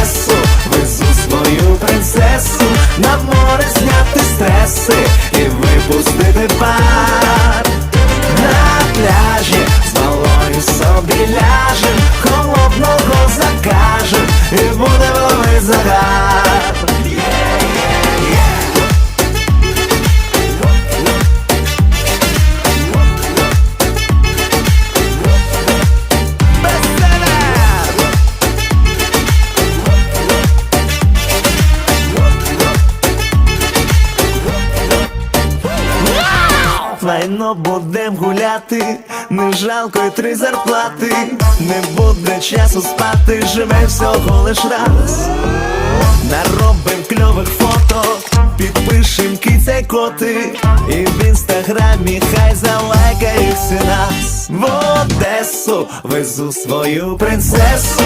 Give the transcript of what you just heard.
Одесу, везу свою принцесу, на море зняти стреси і випустити пар. Файно будем гуляти, не жалко й три зарплати, не буде часу спати, живе всього лиш раз. Наробим кльових фото, підпишем киця коти, і в інстаграмі хай залайкають всі нас. В Одесу везу свою принцесу,